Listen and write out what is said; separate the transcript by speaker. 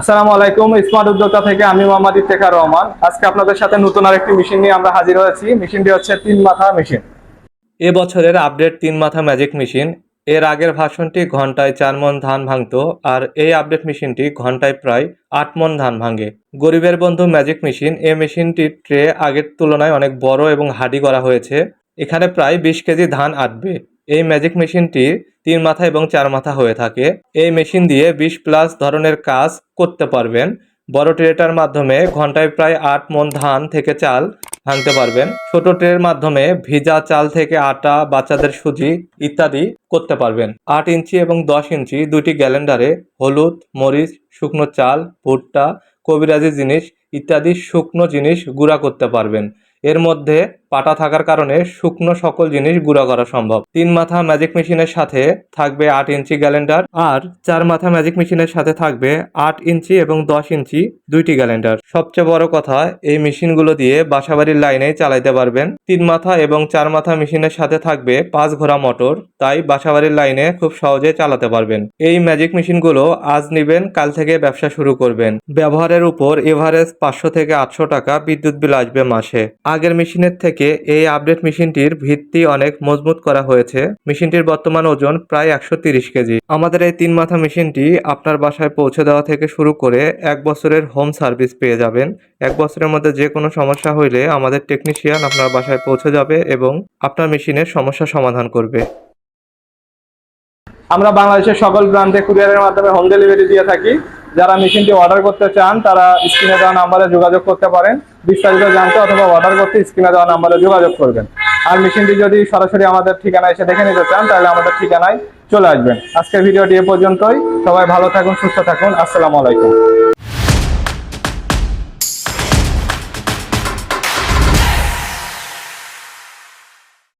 Speaker 1: আসসালামু আলাইকুম, স্মার্ট উদ্যোক্তা থেকে আমি মোহাম্মদ ইফতেখার রহমান। আজকে আপনাদের সাথে নতুন আরেকটি মেশিন নিয়ে আমরা হাজির হয়েছি। মেশিনটি হচ্ছে তিন মাথা মেশিন।
Speaker 2: এ বছরের আপডেট তিন মাথা ম্যাজিক মেশিন। এর আগের ভাষণটি ঘন্টায় চার মন ধান ভাঙতো, আর এই আপডেট মেশিনটি ঘন্টায় প্রায় আট মন ধান ভাঙে। গরিবের বন্ধু ম্যাজিক মেশিন। এই মেশিনটির ট্রে আগের তুলনায় অনেক বড় এবং হাডি করা হয়েছে। এখানে প্রায় বিশ কেজি ধান আটবে। এই ম্যাজিক মেশিনটি তিন মাথা এবং চার মাথা হয়ে থাকে। এই মেশিন দিয়ে বিশ প্লাস ধরনের কাজ করতে পারবেন। বড় ট্রেটার মাধ্যমে ঘন্টায় প্রায় আট মন ধান থেকে চাল ভাঙতে পারবেন। ছোট ট্রের মাধ্যমে ভিজা চাল থেকে আটা, বাচ্চাদের সুজি ইত্যাদি করতে পারবেন। আট ইঞ্চি এবং দশ ইঞ্চি দুটি গ্যালেন্ডারে হলুদ, মরিচ, শুকনো চাল, ভুট্টা, কবিরাজি জিনিস ইত্যাদি শুকনো জিনিস গুঁড়া করতে পারবেন। এর মধ্যে পাটা থাকার কারণে শুকনো সকল জিনিস গুঁড়া করা সম্ভব। তিন মাথা ম্যাজিক মেশিনের সাথে থাকবে আট ইঞ্চি গ্যালেন্ডার আর চার মাথা ম্যাজিক মেশিনের সাথে থাকবে আট ইঞ্চি এবং দশ ইঞ্চি দুইটি গ্যালেন্ডার সবচেয়ে বড় কথা, এই মেশিনগুলো দিয়ে বাসাবাড়ির লাইনে চালাইতে পারবেন। তিন মাথা এবং চার মাথা মেশিনের সাথে থাকবে পাঁচ ঘোড়া মোটর তাই বাসাবাড়ির লাইনে খুব সহজে চালাতে পারবেন। এই ম্যাজিক মেশিনগুলো আজ নিবেন, কাল থেকে ব্যবসা শুরু করবেন। ব্যবহারের উপর এভারেজ পাঁচশো থেকে আটশো টাকা বিদ্যুৎ বিল আসবে মাসে। আগের মেশিনের থেকে এই আপডেট মেশিনটির ভিত্তি অনেক মজবুত করা হয়েছে। মেশিনটির বর্তমান ওজন প্রায় একশো তিরিশ কেজি। আমাদের এই তিন মাথা মেশিনটি আপনার বাসায় পৌঁছে দেওয়া থেকে শুরু করে এক বছরের হোম সার্ভিস পেয়ে যাবেন। এক বছরের মধ্যে যে কোনো সমস্যা হইলে আমাদের টেকনিশিয়ান আপনার বাসায় পৌঁছে যাবে এবং আপনার মেশিনের সমস্যা সমাধান করবে।
Speaker 1: আমরা বাংলাদেশের সকল প্রান্তে কুরিয়ারের মাধ্যমে হোম ডেলিভারি দিয়ে থাকি। যারা মেশিনটি অর্ডার করতে চান, তারা স্ক্রিনে দেওয়া নাম্বারে যোগাযোগ করতে পারেন। বিস্তারিত জানতে অথবা অর্ডার করতে স্ক্রিনে দেওয়া নাম্বারে যোগাযোগ করবেন। আর মেশিনটি যদি সরাসরি আমাদের ঠিকানায় এসে দেখে নিতে চান, তাহলে আমাদের ঠিকানায় চলে আসবেন। আজকের ভিডিওটি এ পর্যন্তই। সবাই ভালো থাকুন, সুস্থ থাকুন। আসসালামু আলাইকুম।